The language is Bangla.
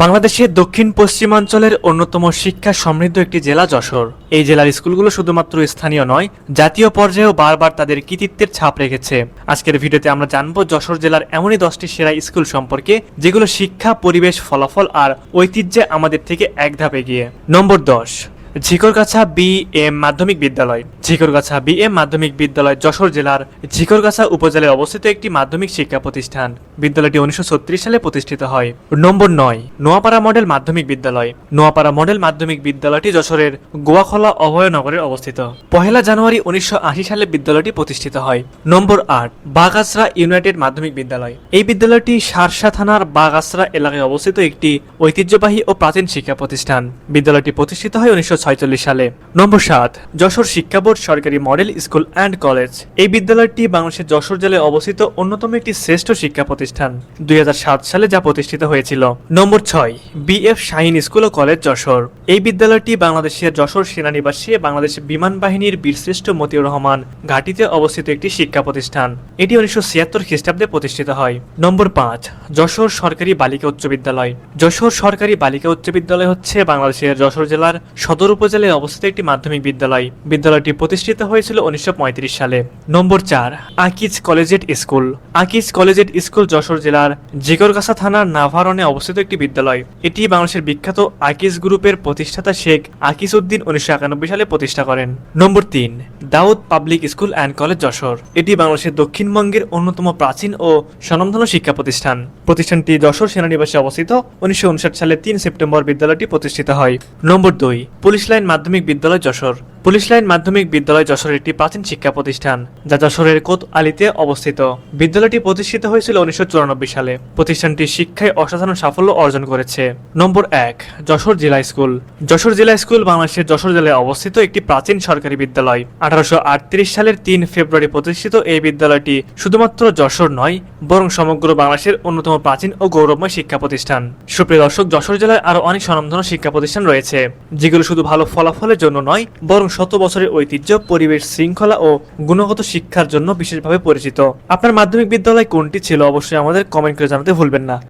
বাংলাদেশের দক্ষিণ পশ্চিমাঞ্চলের অন্যতম শিক্ষা সমৃদ্ধ একটি জেলা যশোর। এই জেলার স্কুলগুলো শুধুমাত্র স্থানীয় নয়, জাতীয় পর্যায়েও বারবার তাদের কৃতিত্বের ছাপ রেখেছে। আজকের ভিডিওতে আমরা জানব যশোর জেলার এমনই দশটি সেরা স্কুল সম্পর্কে, যেগুলো শিক্ষা, পরিবেশ, ফলাফল আর ঐতিহ্যে আমাদের থেকে এক ধাপ এগিয়ে। নম্বর দশ, ঝিকরগাছা বি এম মাধ্যমিক বিদ্যালয়। ঝিকরগাছা বি এম মাধ্যমিক বিদ্যালয় যশোর জেলার ঝিকরগাছা উপজেলায় অবস্থিত একটি মাধ্যমিক শিক্ষা প্রতিষ্ঠান। বিদ্যালয়টি উনিশশো ছত্রিশ সালে প্রতিষ্ঠিত হয়। নম্বর নয়, নোয়াপাড়া মডেল মাধ্যমিক বিদ্যালয়। নোয়াপাড়া মডেল মাধ্যমিক বিদ্যালয়টি যশোরের গোয়াখলা অভয়নগরে অবস্থিত। পহেলা জানুয়ারি উনিশশো আশি সালে বিদ্যালয়টি প্রতিষ্ঠিত হয়। নম্বর আট বাগাসরা ইউনাইটেড মাধ্যমিক বিদ্যালয়। এই বিদ্যালয়টি সারসা থানার বাগাসরা এলাকায় অবস্থিত একটি ঐতিহ্যবাহী ও প্রাচীন শিক্ষা প্রতিষ্ঠান। বিদ্যালয়টি প্রতিষ্ঠিত হয় উনিশশো সালে। নম্বর সাত, যশোর শিক্ষা বোর্ড সরকারি মডেল স্কুল অ্যান্ড কলেজ। এই বিদ্যালয়টি বাংলাদেশের যশোর জেলায় অবস্থিত অন্যতম একটি শ্রেষ্ঠ শিক্ষা প্রতিষ্ঠান। দুই সালে যা প্রতিষ্ঠিত হয়েছিল। নম্বর ছয়, বিএফ শাহিন স্কুল ও কলেজ যশোর। এই বিদ্যালয়টি বাংলাদেশের যশোর সেনানিবাসে বাংলাদেশ বিমান বাহিনীর বীরশ্রেষ্ঠ মতিউর রহমান ঘাটিতে অবস্থিত একটি শিক্ষা প্রতিষ্ঠান। এটি উনিশশো ছিয়াত্তর খ্রিস্টাব্দে প্রতিষ্ঠিত হয়। নম্বর পাঁচ, যশোর সরকারি বালিকা উচ্চ বিদ্যালয়। যশোর সরকারি বালিকা উচ্চ বিদ্যালয় হচ্ছে বাংলাদেশের যশোর জেলার সদর উপজেলায় অবস্থিত একটি মাধ্যমিক বিদ্যালয়। বিদ্যালয়টি প্রতিষ্ঠিত হয়েছিল উনিশশো পঁয়ত্রিশ সালে। নম্বর চার, Akij collegiate school. Akij collegiate school Jessore জেলার জিগরগাছা থানার নাভারণে অবস্থিত একটি বিদ্যালয়। এটি বাংলাদেশের বিখ্যাত আকিজ গ্রুপের প্রতিষ্ঠাতা শেখ আকিজ উদ্দিন উনিশশো একানব্বই সালে প্রতিষ্ঠা করেন। নম্বর তিন, Daud public school and college Jessore. এটি বাংলাদেশের দক্ষিণবঙ্গের অন্যতম প্রাচীন ও স্বনামধন্য শিক্ষা প্রতিষ্ঠান। প্রতিষ্ঠানটি যশোর সেনানিবাসে অবস্থিত। উনিশশো উনষাট সালে তিন সেপ্টেম্বর বিদ্যালয়টি প্রতিষ্ঠিত হয়। নম্বর দুই, পুলিশ লাইন মাধ্যমিক বিদ্যালয় যশোর। পুলিশ লাইন মাধ্যমিক বিদ্যালয় যশোর একটি প্রাচীন শিক্ষা প্রতিষ্ঠান, যা যশোরের কোত আলীতে অবস্থিত। বিদ্যালয়টি প্রতিষ্ঠিত হয়েছিল উনিশশো চুরানব্বই সালে। প্রতিষ্ঠানটি শিক্ষায় অসাধারণ সাফল্য অর্জন করেছে। নম্বর এক, যশোর জেলা স্কুল। যশোর জেলা স্কুল বাংলাদেশের যশোর জেলায় অবস্থিত একটি প্রাচীন সরকারি বিদ্যালয়। আঠারোশো সালের তিন ফেব্রুয়ারি প্রতিষ্ঠিত এই বিদ্যালয়টি শুধুমাত্র যশোর নয়, বরং সমগ্র বাংলাদেশের অন্যতম প্রাচীন ও গৌরবময় শিক্ষা প্রতিষ্ঠান। সুপ্রিয় দর্শক, যশোর জেলায় আরও অনেক স্বনামধন্য শিক্ষা প্রতিষ্ঠান রয়েছে, যেগুলো শুধু ভালো ফলাফলের জন্য নয়, বরং শত বছরের ঐতিহ্য, পরিবেশ শৃঙ্খলা ও গুণগত শিক্ষার জন্য বিশেষভাবে পরিচিত। আপনার মাধ্যমিক বিদ্যালয় কোনটি ছিল অবশ্যই আমাদের কমেন্ট করে জানাতে ভুলবেন না।